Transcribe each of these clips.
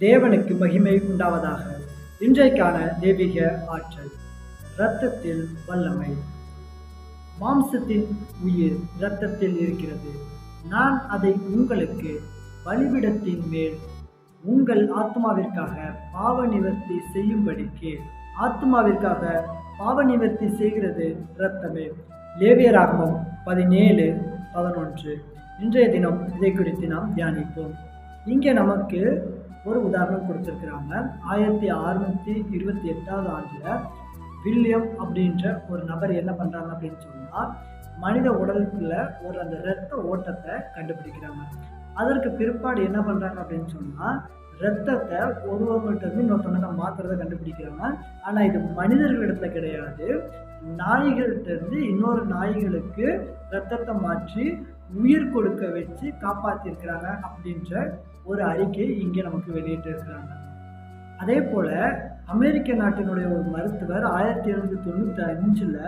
தேவனுக்கு மகிமை உண்டாவதாக. இன்றைக்கான தெய்வீக ஆற்றல் இரத்தத்தில் வல்லமை. மாம்சத்தின் உயிர் இரத்தத்தில் இருக்கிறது. நான் அதை உங்களுக்கு பலிபிடத்தின் மேல் உங்கள் ஆத்மாவிற்காக பாவ நிவர்த்தி செய்யும்படிக்கு ஆத்மாவிற்காக பாவ நிவர்த்தி செய்கிறது இரத்தமே. லேவியராகமம் பதினேழு பதினொன்று. இன்றைய தினம் இதை குறித்து நாம் தியானிப்போம். இங்கே நமக்கு ஒரு உதாரணம் கொடுத்துருக்குறாங்க. ஆயிரத்தி அறுநூத்தி இருபத்தி எட்டாவது ஆண்டில் வில்லியம் அப்படின்ற ஒரு நபர் என்ன பண்ணுறாங்க அப்படின்னு சொன்னால் மனித உடலுக்குள்ள ஒரு அந்த இரத்த ஓட்டத்தை கண்டுபிடிக்கிறாங்க. அதற்கு பிற்பாடு என்ன பண்ணுறாங்க அப்படின்னு சொன்னால் ரத்தத்தை ஒருவங்கள்ட்ட இன்னொருத்தவங்க மாற்றுறதை கண்டுபிடிக்கிறாங்க. ஆனால் இது மனிதர்களிடத்துல கிடையாது. நாய்கள்கிட்டருந்து இன்னொரு நாய்களுக்கு ரத்தத்தை மாற்றி உயிர் கொடுக்க வச்சு காப்பாற்றிருக்கிறாங்க அப்படின்ற ஒரு அறிக்கை இங்கே நமக்கு வெளியிட்டு இருக்கிறாங்க. அதே போல் அமெரிக்க நாட்டினுடைய ஒரு மருத்துவர் ஆயிரத்தி எழுநூற்றி தொண்ணூற்றி அஞ்சில்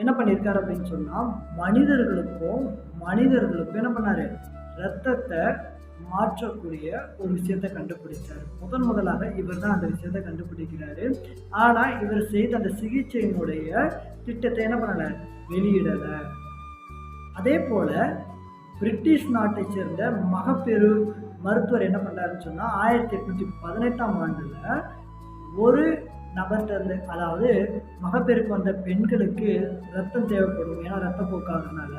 என்ன பண்ணியிருக்காரு அப்படின்னு சொன்னால் மனிதர்களுக்கும் மனிதர்களுக்கும் என்ன பண்ணார்? ரத்தத்தை மாற்றக்கூடிய ஒரு விஷயத்தை கண்டுபிடிச்சார். முதன் முதலாக இவர் தான் அந்த விஷயத்தை கண்டுபிடிக்கிறாரு. ஆனால் இவர் செய்த அந்த சிகிச்சையினுடைய திட்டத்தை என்ன பண்ணலை? வெளியிடலை. அதே போல் பிரிட்டிஷ் நாட்டை சேர்ந்த மகப்பேறு மருத்துவர் என்ன பண்ணாருன்னு சொன்னால் ஆயிரத்தி எட்நூற்றி பதினெட்டாம் ஆண்டில் ஒரு நபர்கிட்ட இருந்து அதாவது மகப்பேருக்கு வந்த பெண்களுக்கு ரத்தம் தேவைப்படும். ஏன்னா ரத்தப்போக்காதனால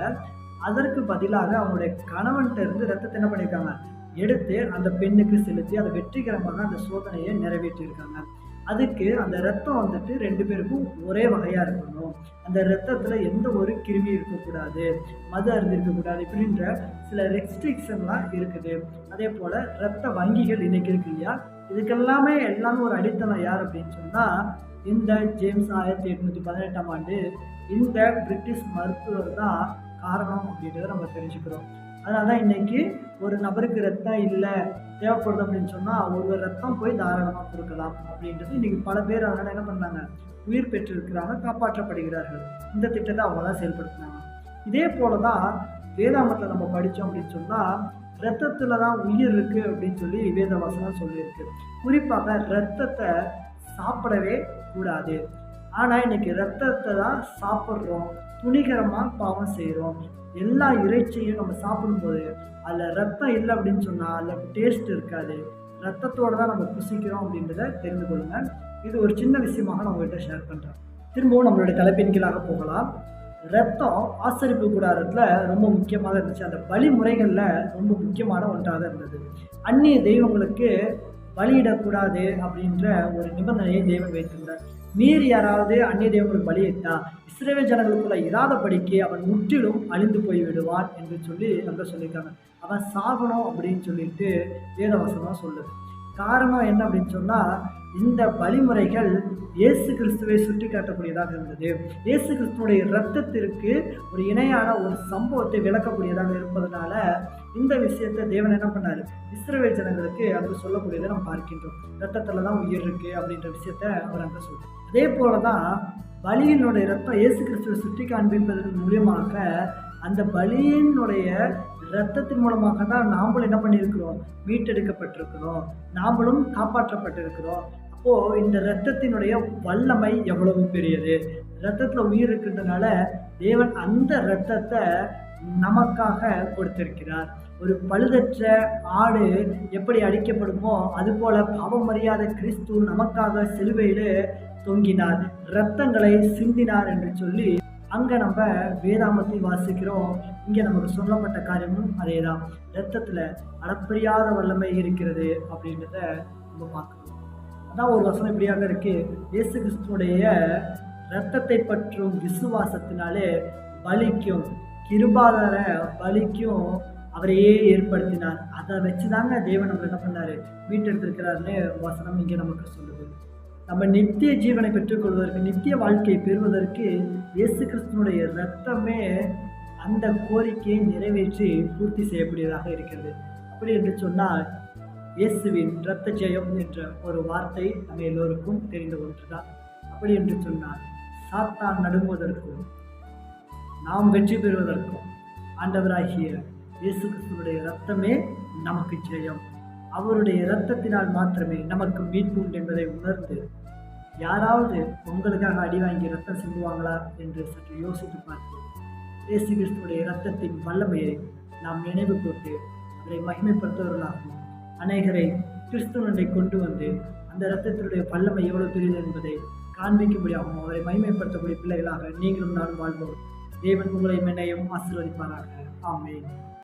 அதற்கு பதிலாக அவங்களுடைய கணவன்கிட்ட இருந்து ரத்தத்தை என்ன பண்ணியிருக்காங்க எடுத்து அந்த பெண்ணுக்கு செலுத்தி அதை வெற்றிகரமாக அந்த சோதனையை நிறைவேற்றியிருக்காங்க அதுக்கு அந்த ரத்தம் வந்துட்டு ரெண்டு பேருக்கும் ஒரே வகையாக இருக்கணும். அந்த ரத்தத்தில் எந்த ஒரு கிருமி இருக்கக்கூடாது மது அருந்திருக்கக்கூடாது இப்படின்ற சில ரெஸ்ட்ரிக்ஷன்லாம் இருக்குது. அதே போல் ரத்த வங்கிகள் இன்னைக்கு இருக்கு இல்லையா? இதுக்கெல்லாமே எல்லாமே ஒரு அடித்தளம் யார் அப்படின்னு சொன்னால் இந்த ஜேம்ஸ் ஆயிரத்தி எட்நூற்றி பதினெட்டாம் ஆண்டு இந்த பிரிட்டிஷ் மருத்துவர் தான் காரணம் அப்படின்றத நம்ம தெரிஞ்சுக்கிறோம். அதனால தான் இன்னைக்கு ஒரு நபருக்கு ரத்தம் இல்லை தேவைப்படுது அப்படின்னு சொன்னால் ஒவ்வொரு ரத்தம் போய் தாராளமாக கொடுக்கலாம் அப்படின்றது இன்னைக்கு பல பேர் அதனால் என்ன பண்ணாங்க? உயிர் பெற்றிருக்கிறாங்க காப்பாற்றப்படுகிறார்கள். இந்த திட்டத்தை அவங்க தான் செயல்படுத்தினாங்க. இதே போல தான் வேதாமத்தை நம்ம படித்தோம் அப்படின்னு சொன்னால் ரத்தத்தில் தான் உயிர் இருக்குது அப்படின்னு சொல்லி வேத வசனம் சொல்லியிருக்கு. குறிப்பாக ரத்தத்தை சாப்பிடவே கூடாது. ஆனால் இன்னைக்கு ரத்தத்தை தான் சாப்பிட்றோம். துணிகரமாக பாவம் செய்கிறோம் எல்லா இறைச்சியும் நம்ம சாப்பிடும்போது அதில் ரத்தம் இல்லை அப்படின்னு சொன்னால் அதில் டேஸ்ட் இருக்காது. ரத்தத்தோடு தான் நம்ம புசிக்கிறோம் அப்படின்றத தெரிந்து கொள்ளுங்கள் இது ஒரு சின்ன விஷயமாக நான் உங்கள்கிட்ட ஷேர் பண்ணுறேன் திரும்பவும் நம்மளுடைய தலைப்பின் கீழாக போகலாம். ரத்தம் ஆசரிப்பு கூடாரத்தில் ரொம்ப முக்கியமாக இருந்துச்சு. அந்த வழிமுறைகளில் ரொம்ப முக்கியமான ஒன்றாக இருந்தது. அந்நிய தெய்வங்களுக்கு பலியிடக்கூடாது அப்படின்ற ஒரு நிபந்தனையை தெய்வம் வைத்திருந்தார். நீர் யாராவது அந்நிய தெய்வங்களுக்கு பலியிட்டா இஸ்ரேவே ஜனங்களுக்குள்ள இராதபடிக்கு அவன் முற்றிலும் அழிந்து போய் விடுவான் என்று சொல்லி அங்கே சொல்லியிருக்காங்க. அவன் சாகணும் அப்படின்னு சொல்லிட்டு வேதவசனம் சொல்லுது. காரணம் என்ன அப்படின்னு சொன்னால் இந்த வழிமுறைகள் இயேசு கிறிஸ்துவை சுட்டி காட்டக்கூடியதாக இருந்தது. இயேசு கிறிஸ்துவனுடைய இரத்தத்திற்கு ஒரு இணையான ஒரு சம்பவத்தை விளக்கக்கூடியதாக இருப்பதனால இந்த விஷயத்தை தேவன் என்ன பண்ணார்? இஸ்ரேல் ஜனங்களுக்கு அங்கு சொல்லக்கூடியதை நம்ம பார்க்கின்றோம். ரத்தத்தில் தான் உயிர் இருக்குது அப்படின்ற விஷயத்த அவர் அங்கே சொல்கிறார் அதே போல தான் பலியினுடைய ரத்தம் இயேசு கிறிஸ்துவை சுட்டி காண்பிப்பதன் மூலியமாக அந்த பலியினுடைய ரத்தத்தின் மூலமாக தான் நாம்களும் என்ன பண்ணியிருக்கிறோம்? மீட்டெடுக்கப்பட்டிருக்கிறோம். நாமளும் காப்பாற்றப்பட்டிருக்கிறோம். அப்போது இந்த இரத்தத்தினுடைய வல்லமை எவ்வளவு பெரியது? ரத்தத்தில் உயிர் இருக்கின்றனால தேவன் அந்த இரத்தத்தை நமக்காக கொடுத்திருக்கிறார். ஒரு பழுதற்ற ஆடு எப்படி அடிக்கப்படுமோ அதுபோல பாவமரியாத கிறிஸ்து நமக்காக சிலுவையில் தொங்கினார். இரத்தங்களை சிந்தினார் என்று சொல்லி அங்கே நம்ம வேதாமத்தை வாசிக்கிறோம். இங்கே நமக்கு சொல்லப்பட்ட காரியமும் அதே தான் ரத்தத்தில் அளப்பரியாத வல்லமை இருக்கிறது அப்படின்றத நம்ம பார்க்கணும் அதான் ஒரு வசனம் இப்படியாக இருக்கு. இயேசு கிறிஸ்துடைய இரத்தத்தை பற்றும் விசுவாசத்தினாலே பலிக்கும். கிருபாதார பலிக்கும் அவரையே ஏற்படுத்தினார். அதை வச்சு தாங்க தேவன் நம்ம என்ன பண்ணார்? மீட்டெடுத்திருக்கிறாருன்னு வசனம் இங்கே நமக்கு சொல்லுது. நம்ம நித்திய ஜீவனை பெற்றுக்கொள்வதற்கு நித்திய வாழ்க்கையை பெறுவதற்கு இயேசு கிறிஸ்தனுடைய ரத்தமே அந்த கோரிக்கையை நிறைவேற்றி பூர்த்தி செய்யக்கூடியதாக இருக்கிறது. அப்படி என்று சொன்னால் இயேசுவின் இரத்த ஜெயம் என்ற ஒரு வார்த்தை நம்ம எல்லோருக்கும் தெரிந்த ஒன்றுதான். அப்படி என்று சொன்னால் சாத்தான் நடுங்குவதற்கும் நாம் வெற்றி பெறுவதற்கும் ஆண்டவராகிய இயேசு கிறிஸ்துவனுடைய ரத்தமே நமக்கு ஜெயம். அவருடைய இரத்தத்தினால் மாத்திரமே நமக்கு மீட்பு உண்டு என்பதை உணர்ந்து யாராவது உங்களுக்காக அடி வாங்கி ரத்தம் சிந்துவாங்களா என்று சற்று யோசித்து பார்த்து இயேசு கிறிஸ்துவுடைய இரத்தத்தின் வல்லமையை நாம் நினைவு கூட்டு அவரை மகிமைப்படுத்துவர்களாகவும் அநேகரை கிறிஸ்துவனை கொண்டு வந்து அந்த இரத்தத்தினுடைய வல்லமை எவ்வளவு பெரியது என்பதை காண்பிக்கும்படியாகவும் அவரை மகிமைப்படுத்தக்கூடிய பிள்ளைகளாக நீங்களும் நானும் வாழ்வோம். தேவன் உங்களை மென்னையும் ஆசீர்வதிப்பாராக. ஆமேன்.